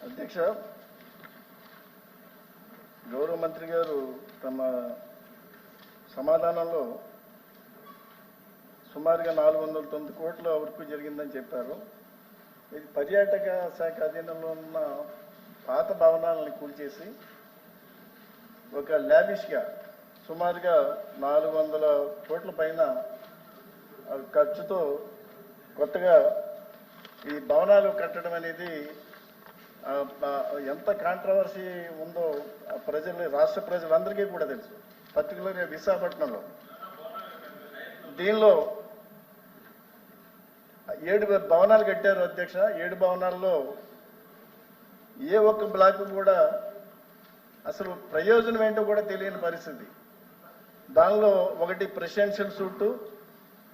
అధ్యక్ష గౌరవ మంత్రి గారు తమ సమాధానంలో సుమారుగా నాలుగు వందల తొమ్మిది కోట్ల వరకు జరిగిందని చెప్పారు. ఇది పర్యాటక శాఖ అధీనంలో ఉన్న పాత భవనాలను కూల్చేసి ఒక ల్యాబిష్గా సుమారుగా నాలుగు వందల కోట్ల పైన ఆ, ఖర్చుతో కొత్తగా ఈ భవనాలు కట్టడం అనేది ఎంత కాంట్రవర్సీ ఉందో ప్రజలు రాష్ట్ర ప్రజలందరికీ కూడా తెలుసు పర్టికులర్గా విశాఖపట్నంలో. దీనిలో ఏడు భవనాలు కట్టారు అధ్యక్ష ఏడు భవనాల్లో ఏ ఒక్క బ్లాక్ కూడా అసలు ప్రయోజనం ఏంటో కూడా తెలియని పరిస్థితి. దానిలో ఒకటి ప్రెసిడెన్షియల్ సూటు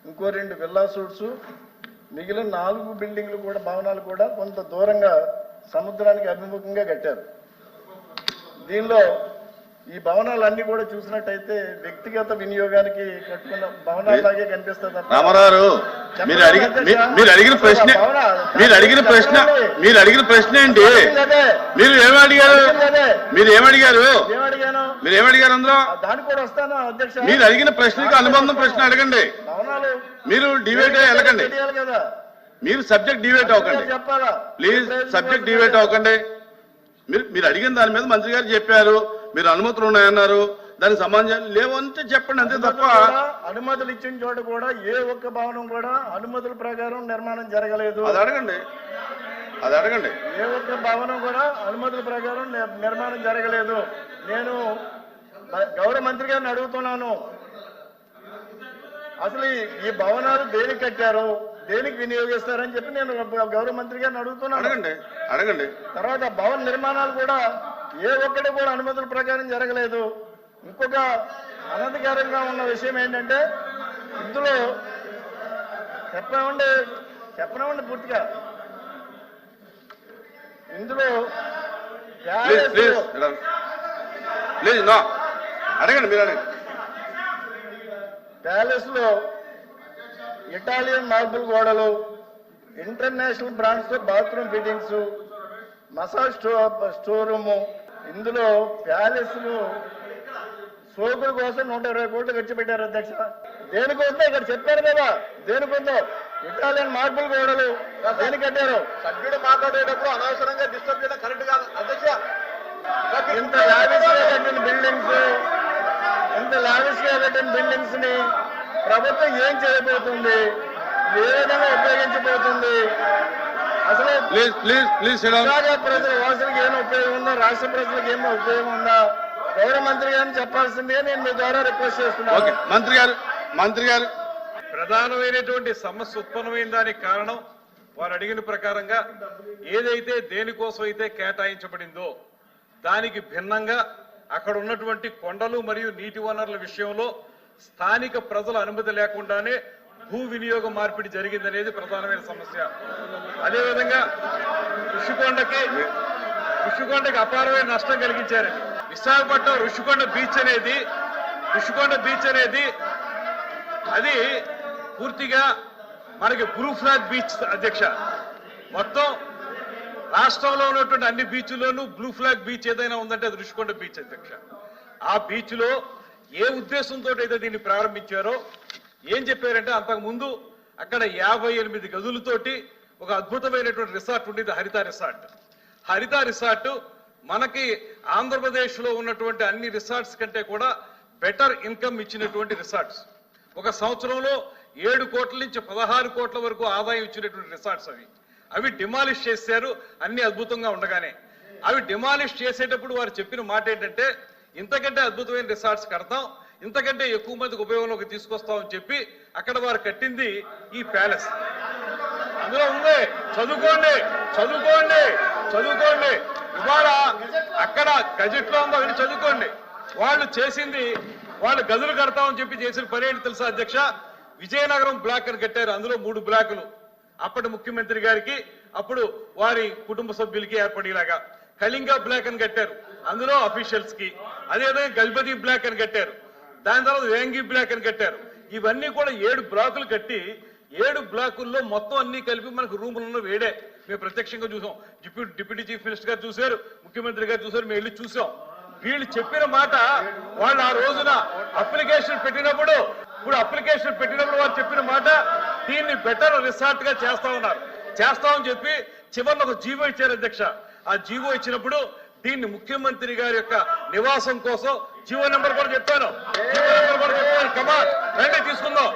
ఇంకో రెండు విల్లా సూట్స్ మిగిలిన నాలుగు బిల్డింగ్లు కూడా భవనాలు కూడా కొంత దూరంగా సముద్రానికి అభిముఖంగా కట్టారు. దీనిలో ఈ భవనాలన్నీ కూడా చూసినట్టయితే వ్యక్తిగత వినియోగానికి కట్టుకున్న భవనాలాగే కనిపిస్తుంది రామారావు మీరు అడిగిన మీరు అడిగిన ప్రశ్న మీరు అడిగిన ప్రశ్న మీరు అడిగిన ప్రశ్న ఏంటి? మీరు ఏమి అడిగారు. మీరు ఏమి అడిగారు ఏమడిగాను? మీరు ఏమి అడిగారు అందులో దానికి కూడా వస్తాను అధ్యక్ష. మీరు అడిగిన ప్రశ్నకి అనుబంధం ప్రశ్న అడగండి. భవనాలు మీరు డివేట్ వెళ్ళకండి. తెలియాలి కదా? మీరు సబ్జెక్ట్ డివేట్ అవ్వకండి. చెప్పాలా? ప్లీజ్ సబ్జెక్ట్ డివేట్ అవ్వకండి. మీరు మీరు అడిగిన దాని మీద మంత్రి గారు చెప్పారు. మీరు అనుమతులు ఉన్నాయన్నారు. దానికి సమాధానం లేవంటే చెప్పండి అంతే తప్ప అనుమతులు ఇచ్చిన చోట కూడా ఏ ఒక్క భవనం కూడా అనుమతుల ప్రకారం నిర్మాణం జరగలేదు. అది అడగండి. అది అడగండి. ఏ ఒక్క భవనం కూడా అనుమతుల ప్రకారం నిర్- నిర్మాణం జరగలేదు. నేను గౌరవ మంత్రి గారిని అడుగుతున్నాను. అసలు ఈ- ఈ భవనాలు దేనికి కట్టారు? దేనికి వినియోగిస్తారని చెప్పి నేను గౌరవ మంత్రి గారిని అడుగుతున్నాను. అడగండి అడగండి. తర్వాత భవన నిర్మాణాలు కూడా ఏ ఒక్కటి కూడా అనుమతుల ప్రకారం జరగలేదు. ఇంకొక అనధికారంగా ఉన్న విషయం ఏంటంటే ఇందులో చెప్పనివ్వండి చెప్పనివ్వండి పూర్తిగా. ఇందులో ప్యాలెస్లో ఇటాలియన్ మార్బుల్ గోడలు international బ్రాండ్స్తో bathroom fittings massage sto store room ఇందులో ప్యాలెస్లో సోకుల కోసం నూట ఇరవై కోట్లు ఖర్చు పెట్టారు అధ్యక్ష. దేనికోసం ఇక్కడ చెప్పారు కదా దేనికోసం ఇటాలియన్ మార్బుల్ గోడలు దేనికి కట్టారు? సభ్యుడు మాట్లాడేటప్పుడు అనవసరంగా డిస్టర్బ్ చేయడం కరెక్ట్ కాదు. అధ్యక్ష ఇంత లావిష్గా కట్టిన బిల్డింగ్స్ ఇంత లావిష్గా కట్టిన బిల్డింగ్స్ని ప్రభుత్వం ఏం చేయబోతుంది? ఏ విధంగా ఉపయోగించబోతుంది? అసలు please please please sit down Visakha ప్రజల వాసులకు ఏం ఉపయోగం ఉందా? రాష్ట్ర ప్రజలకు ఏమో ఉపయోగం ఉందా? గౌరవ మంత్రి గారిని చెప్పాల్సిందే నేను మీ ద్వారా రిక్వెస్ట్ ఓకే చేస్తున్నాను మంత్రి గారు మంత్రి గారు. ప్రధానమైనటువంటి సమస్య ఉత్పన్నమైన దానికి కారణం వారు అడిగిన ప్రకారంగా ఏదైతే దేనికోసం అయితే కేటాయించబడిందో దానికి భిన్నంగా అక్కడ ఉన్నటువంటి కొండలు మరియు నీటి వనరుల విషయంలో స్థానిక ప్రజల అనుమతి లేకుండానే భూ వినియోగ మార్పిడి జరిగిందనేది ప్రధానమైన సమస్య. అదేవిధంగా ఋషికొండకి ఋషికొండకి అపారమైన నష్టం కలిగించారండి విశాఖపట్నం ఋషికొండ బీచ్ అనేది ఋషికొండ బీచ్ అనేది అది పూర్తిగా మనకి బ్లూ ఫ్లాగ్ బీచ్ అధ్యక్ష. మొత్తం రాష్ట్రంలో ఉన్నటువంటి అన్ని బీచ్లోనూ బ్లూ ఫ్లాగ్ బీచ్ ఏదైనా ఉందంటే అది బీచ్ అధ్యక్ష. ఆ బీచ్లో ఏ ఉద్దేశంతో అయితే దీన్ని ప్రారంభించారో ఏం చెప్పారంటే అంతకుముందు అక్కడ యాభై ఎనిమిది గదులతోటి ఒక అద్భుతమైనటువంటి రిసార్ట్ ఉండేది హరిత రిసార్ట్. హరిత రిసార్ట్ మనకి ఆంధ్రప్రదేశ్లో ఉన్నటువంటి అన్ని రిసార్ట్స్ కంటే కూడా బెటర్ ఇన్కమ్ ఇచ్చినటువంటి రిసార్ట్స్. ఒక సంవత్సరంలో ఏడు కోట్ల నుంచి పదహారు కోట్ల వరకు ఆదాయం ఇచ్చినటువంటి రిసార్ట్స్ అవి. అవి డిమాలిష్ చేశారు అన్ని అద్భుతంగా ఉండగానే. అవి డిమాలిష్ చేసేటప్పుడు వారు చెప్పిన మాట ఏంటంటే ఇంతకంటే అద్భుతమైన రిసార్ట్స్ కడతాం. ఇంతకంటే ఎక్కువ మందికి ఉపయోగంలోకి తీసుకొస్తామని చెప్పి అక్కడ వారు కట్టింది ఈ ప్యాలెస్. అందులో ఉంది చదువుకోండి చదువుకోండి చదువుకోండి. ఇవాళ అక్కడ గజెట్లో ఉందో వెళ్ళి చదువుకోండి. వాళ్ళు చేసింది వాళ్ళు గదులు కడతామని చెప్పి చేసిన పని ఏంటి తెలుసా అధ్యక్ష? విజయనగరం బ్లాక్ అని కట్టారు. అందులో మూడు బ్లాకులు. అప్పటి ముఖ్యమంత్రి గారికి అప్పుడు వారి కుటుంబ సభ్యులకి ఏర్పడేలాగా. కళింగ బ్లాక్ అని కట్టారు. అందులో అఫీషియల్స్కి అదేవిధంగా గజపతి బ్లాక్ అని కట్టారు. దాని తర్వాత వేంగి బ్లాక్ అని కట్టారు. ఇవన్నీ కూడా ఏడు బ్లాకులు కట్టి ఏడు బ్లాకుల్లో మొత్తం అన్ని కలిపి మనకు రూములను వేడే. మేము ప్రత్యక్షంగా చూసాం. డిప్యూటీ డిప్యూటీ చీఫ్ మినిస్టర్ గారు చూశారు ముఖ్యమంత్రి గారు చూశారు మేము వెళ్ళి చూసాం. వీళ్ళు చెప్పిన మాట వాళ్ళు ఆ రోజున అప్లికేషన్ పెట్టినప్పుడు ఇప్పుడు అప్లికేషన్ పెట్టినప్పుడు వాళ్ళు చెప్పిన మాట దీన్ని బెటర్ రిసార్ట్గా చేస్తా ఉన్నారు. చేస్తామని చెప్పి చివరిలో ఒక జీవో ఇచ్చారు అధ్యక్ష. ఆ జీవో ఇచ్చినప్పుడు దీన్ని ముఖ్యమంత్రి గారి యొక్క నివాసం కోసం జీవో నెంబర్ కూడా చెప్పాను. జీవో నెంబర్ కూడా చెప్పాను. కమాన్ రండి తీసుకుందాం.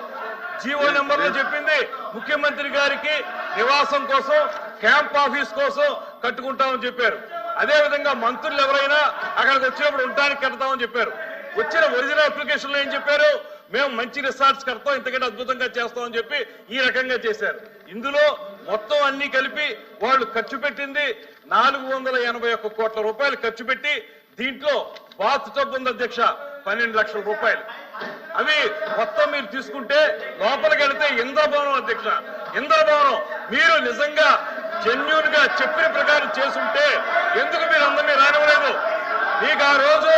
జీవో నెంబర్లో చెప్పింది ముఖ్యమంత్రి గారికి నివాసం కోసం క్యాంప్ ఆఫీస్ కోసం కట్టుకుంటామని చెప్పారు. అదే విధంగా మంత్రులు ఎవరైనా అక్కడికి వచ్చినప్పుడు ఉండడానికి కడతామని చెప్పారు. వచ్చిన ఒరిజినల్ అప్లికేషన్లో ఏం చెప్పారు? మేము మంచి రిసార్ట్స్ కడతాం ఇంతకంటే అద్భుతంగా చేస్తామని చెప్పి ఈ రకంగా చేశారు. ఇందులో మొత్తం అన్ని కలిపి వాళ్ళు ఖర్చు పెట్టింది నాలుగు వందల ఎనభై ఒక్క కోట్ల రూపాయలు ఖర్చు పెట్టి దీంట్లో బాత్ టబ్ ఉంది అధ్యక్ష పన్నెండు లక్షల రూపాయలు. అవి మొత్తం మీరు తీసుకుంటే లోపలికి వెళితే ఇంద్రభవనం అధ్యక్ష ఇంద్రభవనం. మీరు నిజంగా జెన్యున్గా చెప్పిన ప్రకారం చేసుంటే ఎందుకు మీరు అందరినీ రానివ్వలేదు? మీకు ఆ రోజు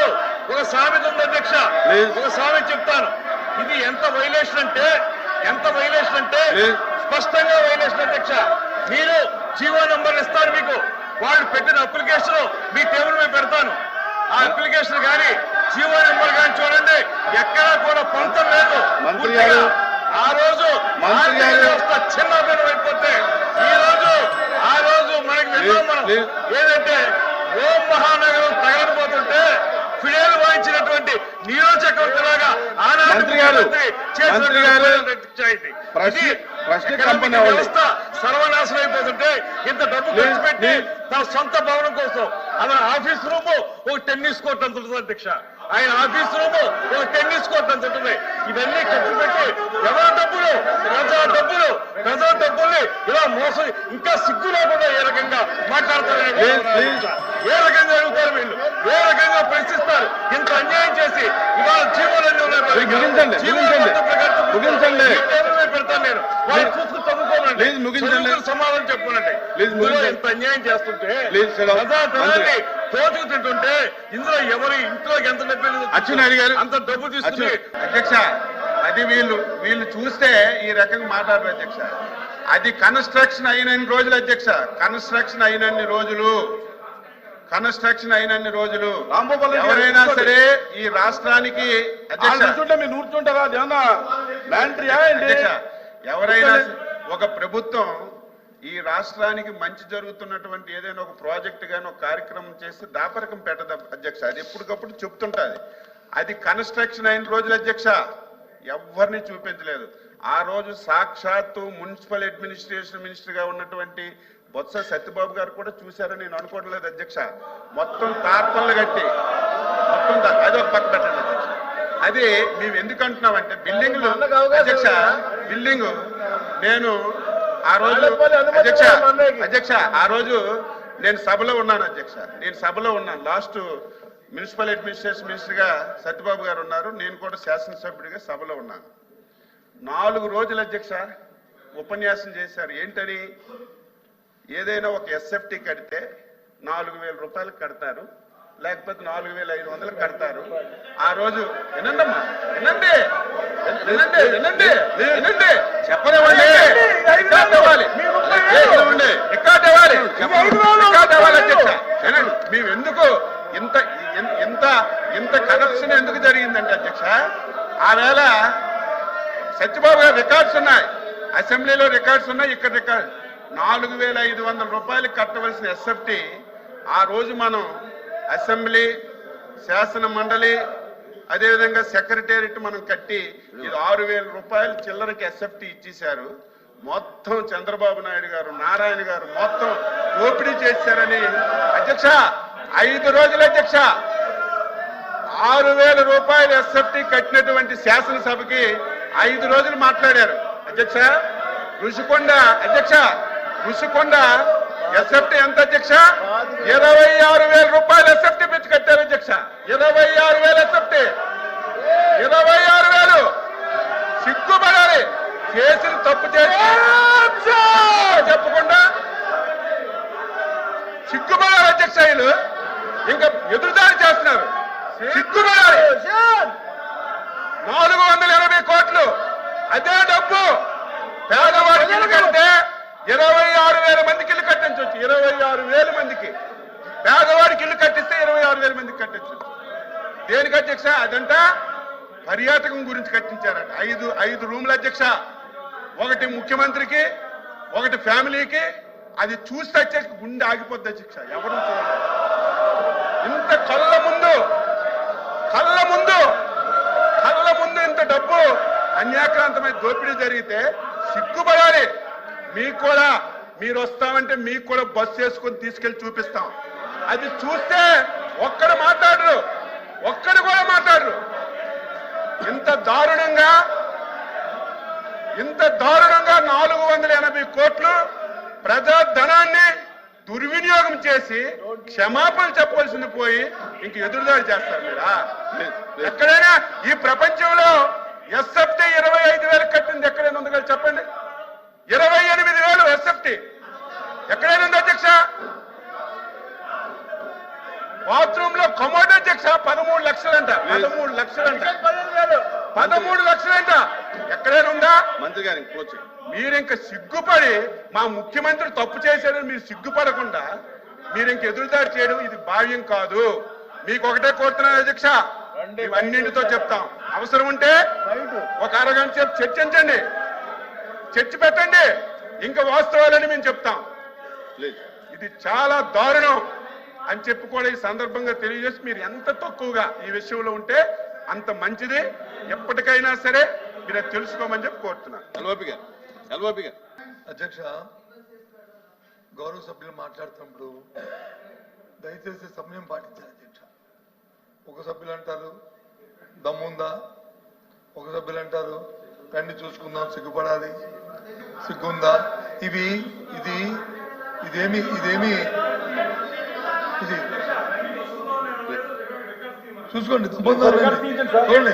ఒక సామెత ఉంది అధ్యక్ష. ఒక సామెత చెప్తాను. ఇది ఎంత వైలేషన్ అంటే ఎంత వైలేషన్ అంటే. స్పష్టంగా వైలేషన్ అధ్యక్ష. మీరు జీవో నంబర్ ఇస్తారు మీకు. వాళ్ళు పెట్టిన అప్లికేషన్ మీ టేబుల్ మీద పెడతాను ఆ అప్లికేషన్ కానీ జీవో నెంబర్ కానీ చూడండి ఎక్కడా కూడా పొంతం లేదు ఆ రోజు ఆర్థిక. వ్యవస్థ చిన్న అయిపోతే ఈ రోజు ఆ రోజు మనకి మనం. ఏదంటే ఓం మహానగరం తగలబోతుంటే ఫిడేలు వాయించినటువంటి నీరో చక్రవర్తి లాగా ఆనాటి మంత్రి గారు, ముఖ్యమంత్రి చేసిన ఎకనామిక్ కంపెనీ. వ్యవస్థ సర్వనాశనం అయిపోతుంటే ఇంత డబ్బు ఖర్చు పెట్టి. తన సొంత భవనం కోసం అతని ఆఫీస్ రూమ్ ఒక టెన్నిస్ కోర్ట్ అంత ఉంటుంది అధ్యక్ష ఆయన ఆఫీస్ రూమ్ ఒక టెన్నిస్ కోర్ట్ అంత ఉంటుంది ఇవన్నీ ఖర్చు పెట్టి ఎవరి డబ్బులు ప్రజా డబ్బులు ప్రజా డబ్బుల్ని ఇలా మోసం ఇంకా సిగ్గు లేకుండా ఏ రకంగా మాట్లాడతారు. ఏ రకంగా అడుగుతారు వీళ్ళు ఏ రకంగా ప్రశ్నిస్తారు ఇంత అన్యాయం చేసి ఇవాళ జీవోలన్నీ ఉన్నాయి. ముగించండి. ముగించండి. ఈ టేబుల్ మీద పెడతాను నేను వాళ్ళు ప్లీజ్ ముగించండి. సమాధానం చెప్పుకోనండి. ముగించండి. ఇంత అన్యాయం చేస్తుంటే. ప్రజాధనాన్ని తోచుకు తింటుంటే ఇందులో ఎవరి ఇంట్లోకి ఎంత డబ్బు అచ్చెన్నాయుడు గారు. అంత డబ్బు తీసుకుని. అధ్యక్ష అది వీళ్ళు వీళ్ళు చూస్తే ఈ రకంగా మాట్లాడరు అధ్యక్ష. అది కన్స్ట్రక్షన్ అయినన్ని రోజులు అధ్యక్ష. కన్స్ట్రక్షన్ అయినన్ని రోజులు. కన్స్ట్రక్షన్ అయినన్ని రోజులు. ఎవరైనా. సరే ఈ రాష్ట్రానికి అధ్యక్ష. కూర్చుంటే మీరు నూర్చుంటారా అది ఎవరైనా ఒక ప్రభుత్వం ఈ రాష్ట్రానికి మంచి జరుగుతున్నటువంటి ఏదైనా ఒక ప్రాజెక్ట్ గాని ఒక కార్యక్రమం చేస్తే దాపరకం పెట్టదు అధ్యక్ష. అది ఎప్పటికప్పుడు చెప్తుంటది. అది కన్స్ట్రక్షన్ అయిన రోజులు అధ్యక్ష. ఎవరిని చూపించలేదు. ఆ రోజు సాక్షాత్తు మున్సిపల్ అడ్మినిస్ట్రేషన్ మినిస్టర్గా ఉన్నటువంటి బొత్స సత్యబాబు గారు కూడా చూశారని నేను అనుకోవడం లేదు అధ్యక్ష. మొత్తం తార్పన్లు కట్టి మొత్తం దా- అది ఒక పక్క పెట్టండి. అది మేము ఎందుకు అంటున్నామంటే బిల్డింగ్లు అధ్యక్ష బిల్డింగ్ నేను ఆ రోజు అధ్యక్ష. అధ్యక్ష ఆ రోజు నేను సభలో ఉన్నాను అధ్యక్ష. నేను సభలో ఉన్నాను. లాస్ట్ మున్సిపల్ అడ్మినిస్ట్రేషన్ మినిస్టర్గా సత్యబాబు గారు ఉన్నారు. నేను కూడా శాసనసభ్యుడిగా సభలో ఉన్నాను. నాలుగు రోజులు అధ్యక్ష ఉపన్యాసం చేశారు. ఏంటని? ఏదైనా ఒక ఎస్ఎఫ్టీ కడితే నాలుగు వేల రూపాయలు కడతారు. లేకపోతే నాలుగు వేల ఐదు వందలు కడతారు. ఆ రోజు వినండమ్మా వినండి. వినండి వినండి వినండి. చెప్పనివ్వండి. రికార్డ్ ఇవ్వాలి రికార్డ్ ఇవ్వాలి రికార్డ్ ఇవ్వాలి అధ్యక్ష వినండి. మేము ఎందుకు ఇంత ఇంత ఇంత కరప్షన్ ఎందుకు జరిగిందంటే అధ్యక్ష? ఆ వేళ సత్యబాబు గారు రికార్డ్స్ ఉన్నాయి. అసెంబ్లీలో రికార్డ్స్ ఉన్నాయి ఇక్కడ రికార్డ్. నాలుగు వేల ఐదు వందల రూపాయలు కట్టవలసిన ఎస్ఎఫ్టీ ఆ రోజు మనం అసెంబ్లీ శాసన మండలి అదేవిధంగా సెక్రటేరియట్ మనం కట్టి ఇది ఆరు వేల రూపాయలు చిల్లరకి ఎస్ఎఫ్టీ ఇచ్చేశారు. మొత్తం చంద్రబాబు నాయుడు గారు నారాయణ గారు మొత్తం దోపిడీ చేశారని అధ్యక్ష ఐదు రోజులు అధ్యక్ష. ఆరు వేల రూపాయలు ఎస్ఎఫ్టీ కట్టినటువంటి శాసనసభకి ఐదు రోజులు మాట్లాడారు. అధ్యక్ష ఋషికొండ అధ్యక్ష ఋషికొండ ఎస్ఎఫ్టీ ఎంత అధ్యక్ష? ఇరవై ఆరు వేల రూపాయలు ఎస్ఎఫ్టీ పెట్టి కట్టారు అధ్యక్ష. ఇరవై ఆరు వేల ఎస్ఎఫ్టీ ఇరవై ఆరు వేలు. సిగ్గుపడాలి. చేసిన తప్పు చేసి. చెప్పకుండా. సిగ్గుపడాలి అధ్యక్ష వీళ్ళు ఇంకా ఎదురుదారి చేస్తున్నారు. సిగ్గుపడాలి. నాలుగు వందల ఎనభై కోట్లు. అదే డబ్బు. పేదవాడికి కడితే ఇరవై ఆరు వేల మందికి ఇల్లు కట్టించవచ్చు ఇరవై ఆరు వేల మందికి. పేదవాడికి ఇల్లు కట్టిస్తే ఇరవై ఆరు వేల మందికి కట్టించవచ్చు దేనికి అధ్యక్ష? అదంట పర్యాటకం గురించి కట్టించారట. ఐదు ఐదు రూముల అధ్యక్ష. ఒకటి ముఖ్యమంత్రికి ఒకటి ఫ్యామిలీకి. అది చూస్తే వచ్చేసి గుండె ఆగిపోద్ది అధ్యక్ష. ఎవరు చూడలేదు ఇంత కళ్ళ ముందు కళ్ళ ముందు కళ్ళ ముందు ఇంత డబ్బు అన్యాక్రాంతమైన దోపిడీ జరిగితే సిగ్గుపడాలి. మీకు కూడా మీరు వస్తామంటే మీకు కూడా బస్సు వేసుకొని తీసుకెళ్ళి చూపిస్తాం. అది చూస్తే ఒక్కడు మాట్లాడరు. ఒక్కడు కూడా మాట్లాడరు. ఇంత దారుణంగా ఇంత దారుణంగా నాలుగు వందల ఎనభై కోట్లు ప్రజా ధనాన్ని దుర్వినియోగం చేసి క్షమాపణ చెప్పవలసింది పోయి ఇంక ఎదురుదాడి చేస్తారు మీరా? ఎక్కడైనా ఈ ప్రపంచంలో ఎస్ఎఫ్టీ ఇరవై ఐదు వేలు కట్టింది ఎక్కడైనా ఉంది కదా చెప్పండి. ఇరవై ఎనిమిది వేలు ఎస్ఎఫ్టీ. ఎక్కడైనా ఉంది అధ్యక్ష? బాత్రూమ్లో కమోడ్ అధ్యక్ష పదమూడు లక్షలంట. పదమూడు లక్షలంట. పదమూడు లక్షలంట. ఎక్కడైనా ఉందా? మంత్రి గారు మీరు ఇంక సిగ్గుపడి మా ముఖ్యమంత్రి తప్పు చేశారని మీరు సిగ్గుపడకుండా మీరు ఇంక ఎదురుదాడి చేయడం ఇది భావ్యం కాదు. మీకు ఒకటే కోరుతున్నాను అధ్యక్ష. ఇవన్నింటితో చెప్తాం. అవసరం ఉంటే ఒక అరగంట సేపు చర్చించండి. చర్చ పెట్టండి. ఇంకా వాస్తవాలని మేము చెప్తాం. ప్లీజ్ ఇది చాలా దారుణం అని చెప్పి కూడా ఈ సందర్భంగా తెలియజేసి మీరు ఎంత తక్కువగా ఈ విషయంలో ఉంటే అంత మంచిది. ఎప్పటికైనా సరే మీరు తెలుసుకోమని చెప్పి కోరుతున్నాను. ఎల్ఓపి గారు ఎల్ఓపి గారు. అధ్యక్ష గౌరవ సభ్యులు మాట్లాడుతున్నప్పుడు దయచేసి సమయం పాటించాలి అధ్యక్ష. ఒక సభ్యులు అంటారు దమ్ముందా? ఒక సభ్యులు అంటారు రండి చూసుకుందాం సిగ్గుపడాలి. సిగ్గుందా? ఇవి ఇది ఇదేమి ఇదేమి? ఇది. చూసుకోండి. చూడండి.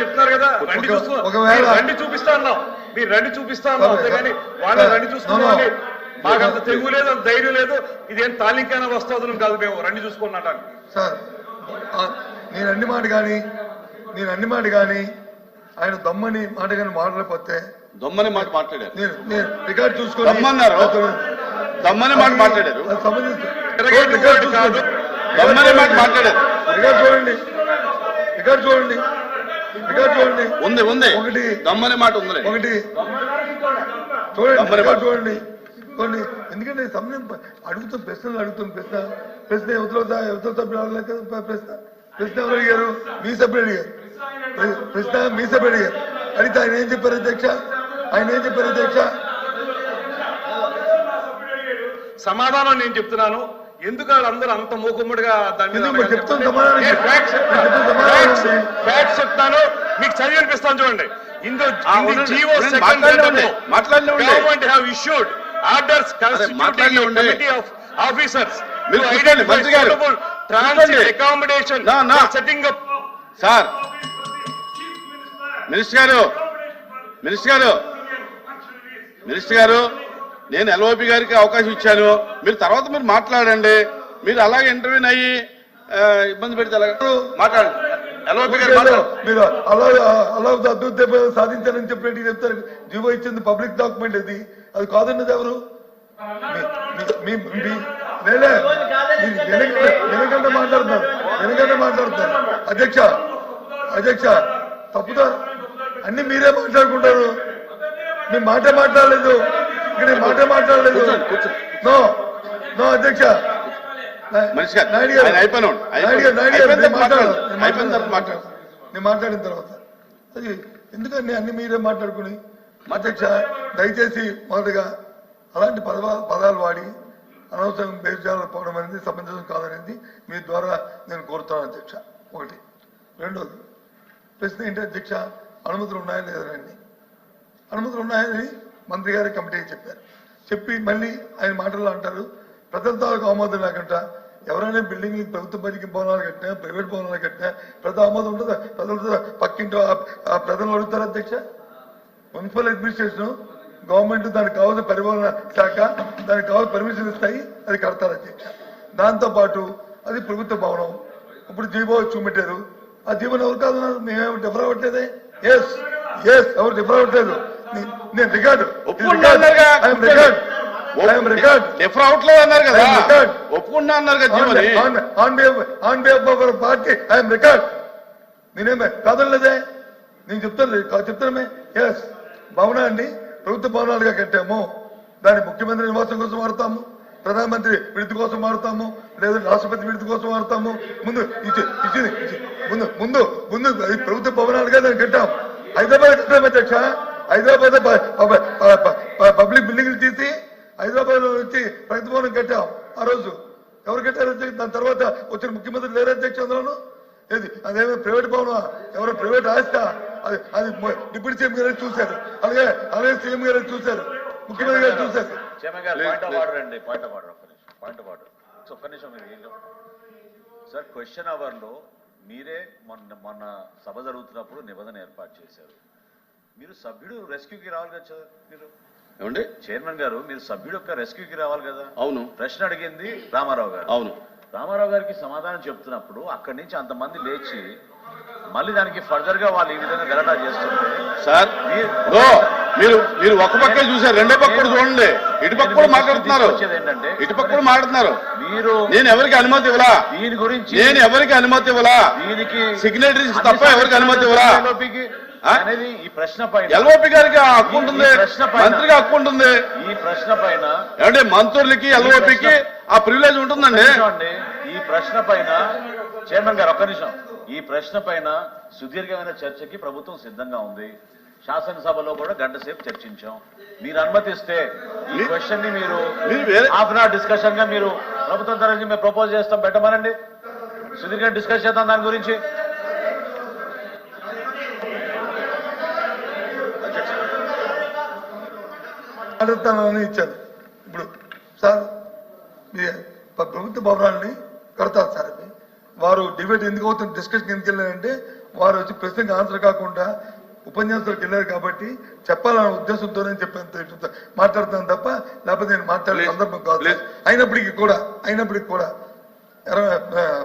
చెప్తున్నారు కదా రండి ఒకవేళ- రండి చూపిస్తా అన్నాం. మీరు రండి చూపిస్తా అన్నాం అంతేగాని. వాళ్ళ రండి నో, చూసుకోవాలి నో. మాకు అంత తెగువ లేదు అంత ధైర్యం లేదు. ఇదేం తాలింకైనా వస్తుంది కాదు మేము. రండి చూసుకున్నాడు సార్ నేను అన్ని మాట కానీ నేను అన్ని మాట కానీ ఆయన దమ్మని మాట కానీ మాట్లాడకపోతే దొమ్మని మాట మాట్లాడారు. రికార్డ్ దమ్మన్నారు. దమ్మని మాట మాట్లాడారు. దమ్మని మాట మాట్లాడారు. రికార్డ్ చూడండి. రికార్డ్ చూడండి. రికార్డ్ చూడండి. ఉంది ఉంది. ఒకటి. దమ్మని మాట ఉంది ఒకటి. చూడండి. చూడండి. కొన్ని ఎందుకంటే సమయం అడుగుతున్న ప్రశ్నలు అడుగుతున్న ప్రశ్న. ప్రశ్న యువతల యువతల సభ్యులు అడగలేదు ప్రశ్న. ప్రశ్న ఎవరు అడిగారు? మీ సభ్యులు అడిగారు. ప్ర- ప్రశ్న మీ సభ్యులు అడిగారు. అడిగితే ఆయన ఏం చెప్పారు అధ్యక్ష? ఆయన ఏం చెప్పారు అధ్యక్ష? సమాధానం నేను చెప్తున్నాను. ఎందుకు వాళ్ళందరూ అంత మూకుమ్మడిగా దాని చెప్తాను. మీకు చదివి అనిపిస్తాను చూడండి. GO. Government have issued orders. Committee of officers మీరు. Transit. Accommodation. Setting up sir. Minister గారు. మినిస్టర్ గారు. మినిస్టర్ గారు నేను ఎల్ఓపి గారికి అవకాశం ఇచ్చాను. మీరు తర్వాత మీరు మాట్లాడండి. మీరు అలాగే ఇంటర్వ్యూని అయ్యి ఇబ్బంది పెడితే మాట్లాడండి. ఎల్ఓపి గారు మాట్లాడండి. మీరు అలా సాధించారని చెప్పినట్టు చెప్తారు. జీవో ఇచ్చింది పబ్లిక్ డాక్యుమెంట్ ఇది అది కాదన్నది ఎవరు? వెనకంటే మాట్లాడుతున్నారు వెనకంటే మాట్లాడుతున్నారు అధ్యక్ష అధ్యక్ష తప్పుదా? అన్ని మీరే మాట్లాడుకుంటారు. మీ మాటే మాట్లాడలేదు. ఇక్కడ మాటే మాట్లాడలేదు. నో నో అధ్యక్ష. నేను మాట్లాడను. తర్వాత. అది ఎందుకండి అన్ని మీరే మాట్లాడుకుని? అధ్యక్ష దయచేసి మొదటగా అలాంటి పదవ పదాలు వాడి అనవసరం బేజాలు పోవడం అనేది సమంజసం కాదనేది మీ ద్వారా నేను కోరుతాను అధ్యక్ష. ఒకటి. రెండోది ప్రశ్న ఏంటి అధ్యక్ష? అనుమతులు ఉన్నాయా లేదనండి అనుమతులు ఉన్నాయని మంత్రి గారి కమిటీకి చెప్పారు. చెప్పి మళ్ళీ ఆయన మాటల్లో అంటారు ప్రజల తాలూకు ఆమోదం లేకుండా ఎవరైనా బిల్డింగ్ ప్రభుత్వ బడికి భవనాలు కట్టినా ప్రైవేట్ భవనాలు కట్టినా ప్రజల ఆమోదం ఉంటుందా ప్రజలతో పక్కింటో ఆ- ఆ ప్రజలు అడుగుతారు అధ్యక్ష? మున్సిపల్ అడ్మినిస్ట్రేషన్ గవర్నమెంట్ దానికి కావాల్సిన పరిపాలన శాఖ దానికి కావాల్సిన పర్మిషన్ ఇస్తాయి అది కడతారు అధ్యక్ష. దాంతోపాటు అది ప్రభుత్వ భవనం. ఇప్పుడు జీవో చూపెట్టారు. ఆ జీవోని ఎవరు కాదు? మేమేమి డిఫర్ అవ్వట్లేదే? ఎస్ ఎస్ ఎవరు డిఫర్ అవ్వట్లేదు? నేను రికార్డు. అన్నారు కదా. అన్నారు కదా. Party I'm record. నేనేమే నేను చెప్తాను కా- చెప్తానమే ఎస్ భవన అండి. ప్రభుత్వ భవనాలుగా కట్టాము. దాన్ని ముఖ్యమంత్రి నివాసం కోసం వాడతాము. ప్రధానమంత్రి విడుదల కోసం వాడతాము. లేదా రాష్ట్రపతి విడుదల కోసం వాడతాము. ముందు ఇచ్చింది ముందు ముందు ముందు ప్రభుత్వ భవనాలుగా దాన్ని కట్టాం. హైదరాబాద్ కట్టాం అధ్యక్ష. హైదరాబాద్ పబ్లిక్ బిల్డింగ్లు తీసి హైదరాబాద్లో నుంచి ప్రగతి భవనం కట్టాం ఆ రోజు. ఎవరు కట్టారు అధ్యక్ష? దాని తర్వాత వచ్చిన ముఖ్యమంత్రి లేరు అధ్యక్ష అందులోను. ఏది? అదేమో ప్రైవేట్ భవనం. ఎవరో ప్రైవేట్ ఆస్తా. అది అది డిప్యూటీ సీఎం గారు చూశారు. అలాగే అలాగే సీఎం గారు చూశారు. ముఖ్యమంత్రి గారు చూశారు. సార్ క్వశ్చన్ అవర్లో మీరే మొన్న మొన్న సభ జరుగుతున్నప్పుడు నిబంధన ఏర్పాటు చేశారు. మీరు సభ్యుడు రెస్క్యూకి రావాలి కదా మీరు? ఏమండి? చైర్మన్ గారు మీరు సభ్యుడు యొక్క రెస్క్యూకి రావాలి కదా? అవును. ప్రశ్న అడిగింది రామారావు గారు. అవును. రామారావు గారికి సమాధానం చెప్తున్నప్పుడు అక్కడి నుంచి అంతమంది లేచి మళ్ళీ దానికి ఫర్దర్గా వాళ్ళు ఈ విధంగా గలటా చేస్తుంటే సార్ ఓ మీరు మీరు ఒక పక్కే చూసారు రెండో పక్క కూడా చూడండి. ఇటు పక్క కూడా మాట్లాడుతున్నారు. ఏంటంటే ఇటు పక్క కూడా మాట్లాడుతున్నారు. మీరు నేను ఎవరికి అనుమతి ఇవ్వలా? దీని గురించి నేను ఎవరికి అనుమతి ఇవ్వలా? దీనికి సిగ్నేటరీస్ తప్ప ఎవరికి అనుమతి ఆ? అనేది ఈ ప్రశ్న పైన. ఎల్ఓపి గారికి హక్కు ఉంటుంది. మంత్రికి హక్కు ఉంటుంది. ఈ ప్రశ్న పైన. ఏమంటే మంత్రులకి ఎల్ఓపికి ఆ ప్రివిలేజ్ ఉంటుందండి. ఈ ప్రశ్న పైన చైర్మన్ గారు ఒక్క నిమిషం. ఈ ప్రశ్న పైన సుదీర్ఘమైన చర్చకి ప్రభుత్వం సిద్ధంగా ఉంది. శాసనసభలో కూడా గంట సేపు చర్చించాం. మీరు అనుమతిస్తే ఈ క్వశ్చన్ని మీరు హాఫ్ అన్ అవర్ డిస్కషన్గా మీరు ప్రభుత్వం తరఫు మేము ప్రపోజ్ చేస్తాం. పెట్టమనండి. సుదీర్ఘ డిస్కస్ చేద్దాం దాని గురించి. అడుగుతానని ఇచ్చారు. ఇప్పుడు సార్ మీ ప్రభుత్వ భవనాన్ని కడతారు సార్ వారు డిబేట్ ఎందుకు అవుతుంది డిస్కషన్ ఎందుకు వెళ్ళారంటే వారు వచ్చి ప్రశ్నకి ఆన్సర్ కాకుండా ఉపన్యాసాలకు వెళ్ళారు కాబట్టి చెప్పాలనే ఉద్దేశంతోనే చెప్పాను మాట్లాడుతాను తప్ప లేకపోతే నేను మాట్లాడే సందర్భం కాదు. అయినప్పటికీ కూడా అయినప్పటికీ కూడా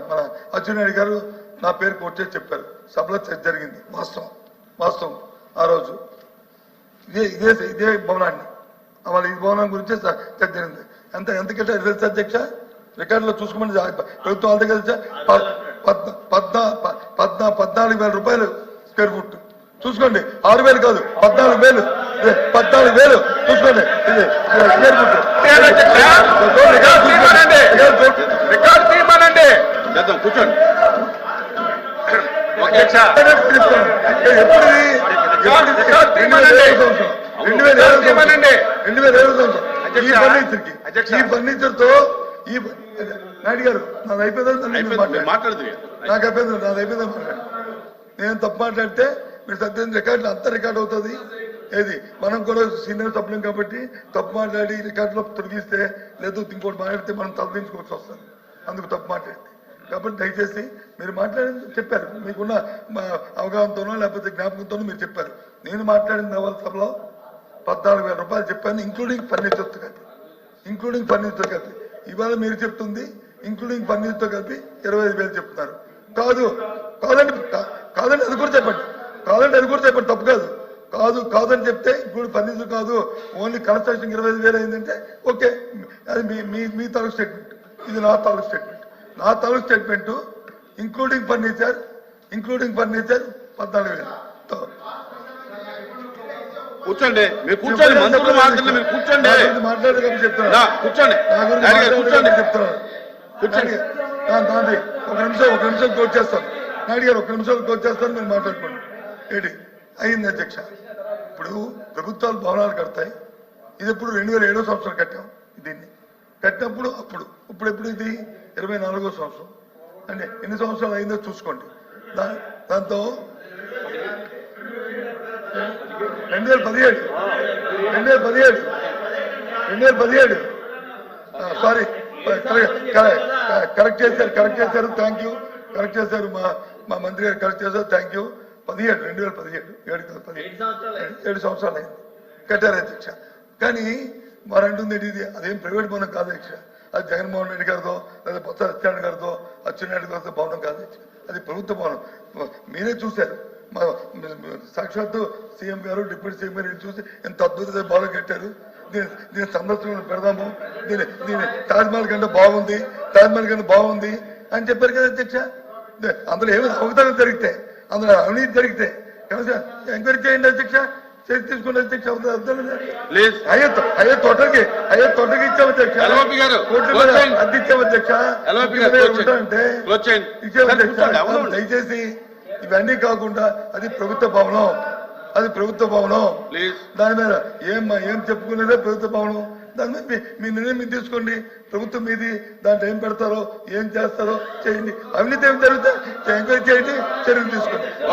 మన అచ్చెన్నాయుడు గారు నా పేరు కొట్టే చెప్పారు. సభలో చర్చ జరిగింది వాస్తవం. వాస్తవం. ఆ రోజు ఇదే ఇదే ఇదే భవనాన్ని. వాళ్ళ ఈ భవనం గురించే చర్చ జరిగింది. ఎంత ఎంత కట్టారు తెలుసా అధ్యక్ష రికార్డులో చూసుకోమని ప్రభుత్వం వాళ్ళ దగ్గర పద్నా పద్నాలుగు వేల రూపాయలు స్క్వేర్ ఫుట్. చూసుకోండి. ఆరు వేలు కాదు పద్నాలుగు వేలు. పద్నాలుగు వేలు. చూసుకోండి. ఇది స్క్వేర్ ఫుట్. కూర్చోండి. ఎప్పుడు రికార్డు రెండు వేల. రెండు వేల. ఈ. ఫర్నిచర్కి అధ్యక్ష. ఈ ఫర్నిచర్తో ఈ నాయుడు గారు నాది. మాట్లాడదు నాకు అయిపోయింది నాది అయిపోయిందా మాట్లాడాను. నేను తప్పు మాట్లాడితే మీరు సత్యం రికార్డులు అంత రికార్డ్ అవుతుంది ఏది మనం కూడా సీనియర్ సభ్యులం కాబట్టి తప్పు మాట్లాడి రికార్డులో తొలగిస్తే లేదు ఇంకోటి మాట్లాడితే మనం తలదించుకోవాల్సి వస్తుంది అందుకు తప్పు మాట్లాడింది కాబట్టి దయచేసి మీరు మాట్లాడింది చెప్పారు మీకున్న అవగాహనతోనో లేకపోతే జ్ఞాపకంతోనో మీరు చెప్పారు నేను మాట్లాడిన సభలో పద్నాలుగు వేల రూపాయలు చెప్పాను ఇంక్లూడింగ్ ఫర్నిచర్తో కలిపి. ఇంక్లూడింగ్ ఫర్నిచర్ కలిపి. ఇవాళ మీరు చెప్తుంది ఇంక్లూడింగ్ ఫర్నిచర్తో కలిపి ఇరవై ఐదు వేలు చెప్తున్నారు. కాదు కాదండి కాదండి అది కూడా చెప్పండి. కాదండి అది కూడా చెప్పండి తప్పు కాదు. కాదు కాదని చెప్తే ఇంక్లూడ్ ఫర్నిచర్ కాదు. ఓన్లీ కన్స్ట్రక్షన్ ఇరవై ఐదు వేలు అయిందంటే ఓకే అది మీ మీ మీ తాలూకు స్టేట్మెంట్. ఇది నా తాలూకు స్టేట్మెంట్. నా తాలూకు statement including furniture including furniture పద్నాలుగు వేలు. కూర్చోండి. మీరు కూర్చోండి. మంత్రులు మాట్లాడండి మీరు కూర్చోండి. మాట్లాడదు కాబట్టి చెప్తున్నా. కూర్చోండి. కూర్చోండి. కూర్చోండి. ఒక నిమిషం ఒక నిమిషం కోట్ చేస్తాను. నాయుడు గారు ఒక నిమిషం కోట్ చేస్తాను మీరు మాట్లాడుకోండి. ఏంటి? అయింది అధ్యక్ష. ఇప్పుడు ప్రభుత్వాలు భవనాలు కడతాయి. ఇది ఎప్పుడు రెండు వేల ఏడో సంవత్సరం కట్టాం దీన్ని. కట్టినప్పుడు అప్పుడు. ఇప్పుడు ఎప్పుడు ఇది? ఇరవై నాలుగో సంవత్సరం. అంటే ఎన్ని సంవత్సరాలు అయిందో చూసుకోండి. దా- దాంతో రెండు వేల పదిహేడు. రెండు వేల పదిహేడు రెండు వేల పదిహేడు సారీ కరెక్ట్ చేశారు కరెక్ట్ చేశారు. థ్యాంక్ యూ కరెక్ట్ చేశారు మా మా మంత్రి గారు కరెక్ట్ చేశారు. థ్యాంక్ యూ పదిహేడు రెండు వేల పదిహేడు. ఏడు ఏడు సంవత్సరాలు అయింది. కట్టారు అధ్యక్ష. కానీ వారు అంటుంది ఇది? అదేం ప్రైవేట్ భవనం కాదు అధ్యక్ష. అది జగన్మోహన్ రెడ్డి గారితో లేదా బొత్స సత్యనారాయణ గారితో అచ్చెన్నాయుడు గారితో భవనం కాదు అది ప్రభుత్వ భవనం. మీరే చూశారు. సాక్షాత్తు సీఎం గారు డిప్యూటీ సీఎం గారు చూసి ఎంత అద్భుతమైన భవనం కట్టారు. దీని దీని సందర్శన పెడదాము. దీని దీని తాజ్మహల్ కంటే బాగుంది. తాజ్మహల్ కంటే బాగుంది అని చెప్పారు కదా అధ్యక్ష. అందులో ఏమైనా అవతారం జరిగితే అందులో అవినీతి జరిగితే ఎంక్వైరీ చేయండి అధ్యక్ష. చేసి తీసుకున్న అధ్యక్ష. అయ్యే తొ- అయ్యే తోటకి అయ్యే తోటకి ఇచ్చాము అధ్యక్ష. అద్దె ఇచ్చాము అధ్యక్ష. ఇచ్చాము అవును. దయచేసి ఇవన్నీ కాకుండా అది ప్రభుత్వ భవనం. అది ప్రభుత్వ భవనం. దాని మీద ఏం ఏం చెప్పుకునేదే ప్రభుత్వ భవనం. దాని మీద మీ- మీ నిర్ణయం మీరు తీసుకోండి. ప్రభుత్వం మీది దాంట్లో ఏం పెడతారో ఏం చేస్తారో చేయండి. అవినీతి ఏం జరుగుతా? ఎంక్వైరీ చేయండి చర్యలు తీసుకోండి.